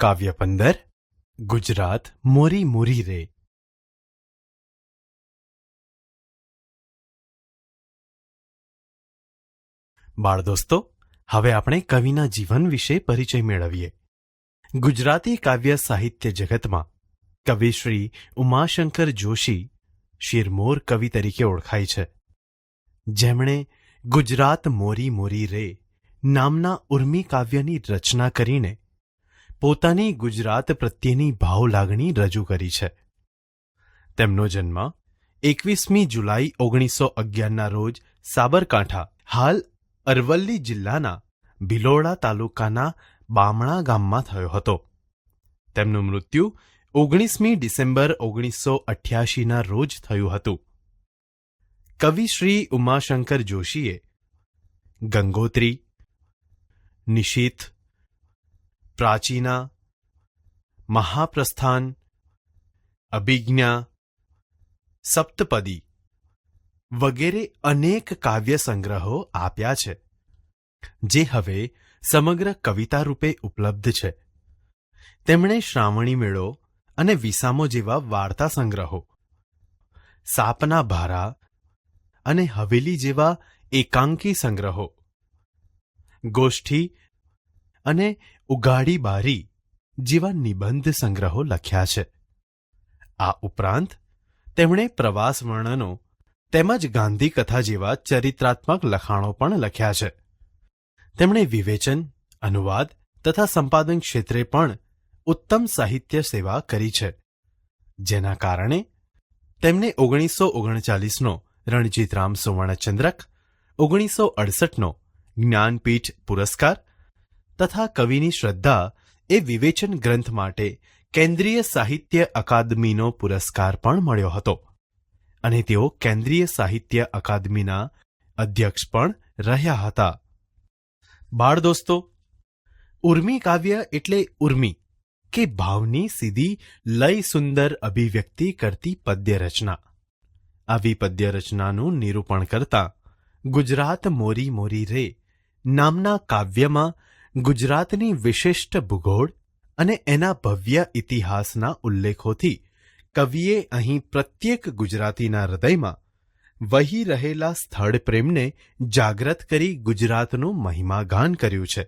કાવ્ય પંદર, ગુજરાત મોરી મોરી રે. બાળ દોસ્તો, હવે આપણે કવિના જીવન વિશે પરિચય મેળવીએ. ગુજરાતી કાવ્ય સાહિત્ય જગતમાં કવિ શ્રી ઉમાશંકર જોશી શિરમોર કવિ તરીકે ઓળખાય છે. જેમણે ગુજરાત મોરી મોરી રે નામના ઉર્મી કાવ્યની રચના કરીને પોતાની ગુજરાત પ્રત્યેની ભાવ લાગણી રજૂ કરી છે. તેમનો જન્મ એકવીસમી જુલાઈ ઓગણીસો અગિયારના રોજ સાબરકાંઠા, હાલ અરવલ્લી જિલ્લાના ભિલોડા તાલુકાના બામણા ગામમાં થયો હતો. તેમનું મૃત્યુ ઓગણીસમી ડિસેમ્બર ઓગણીસો અઠ્યાસીના રોજ થયું હતું. કવિ શ્રી ઉમાશંકર જોશીએ ગંગોત્રી નિશીથ પ્રાચીના, મહાપ્રસ્થાન, અભિજ્ઞા, સપ્તપદી વગેરે અનેક કાવ્ય સંગ્રહો આપ્યા છે, જે હવે સમગ્ર કવિતા રૂપે ઉપલબ્ધ છે. તેમણે શ્રાવણી મેળો અને વિસામો જેવા વાર્તા સંગ્રહો, સાપના ભારા અને હવેલી જેવા એકાંકી સંગ્રહો, ગોષ્ઠી અને ઉગાડી બારી જેવા નિબંધ સંગ્રહો લખ્યા છે. આ ઉપરાંત તેમણે પ્રવાસ વર્ણનો તેમજ ગાંધી કથા જેવા ચરિત્રાત્મક લખાણો પણ લખ્યા છે. તેમણે વિવેચન, અનુવાદ તથા સંપાદન ક્ષેત્રે પણ ઉત્તમ સાહિત્ય સેવા કરી છે. જેના કારણે તેમને ઓગણીસો ઓગણચાલીસનો રણજીતરામ સુવર્ણચંદ્રક, ઓગણીસો અડસઠનો જ્ઞાનપીઠ પુરસ્કાર તથા કવિની શ્રદ્ધા એ વિવેચન ગ્રંથ માટે કેન્દ્રીય સાહિત્ય અકાદમીનો પુરસ્કાર પણ મળ્યો હતો. અને તેઓ કેન્દ્રીય સાહિત્ય અકાદમીના અધ્યક્ષ પણ રહ્યા હતા. બાળ દોસ્તો, ઉર્મી કાવ્ય એટલે ઉર્મી, કે ભાવની સીધી લય સુંદર અભિવ્યક્તિ કરતી પદ્ય રચના આવી પદ્ય રચનાનું નિરૂપણ કરતા ગુજરાત મોરી મોરી રે નામના કાવ્યમાં ગુજરાતની વિશિષ્ટ ભૂગોળ અને એના ભવ્ય ઇતિહાસના ઉલ્લેખોથી કવિએ અહીં પ્રત્યેક ગુજરાતીના હૃદયમાં વહી રહેલા સ્થળ પ્રેમને જાગ્રત કરી ગુજરાતનું મહિમાગાન કર્યું છે.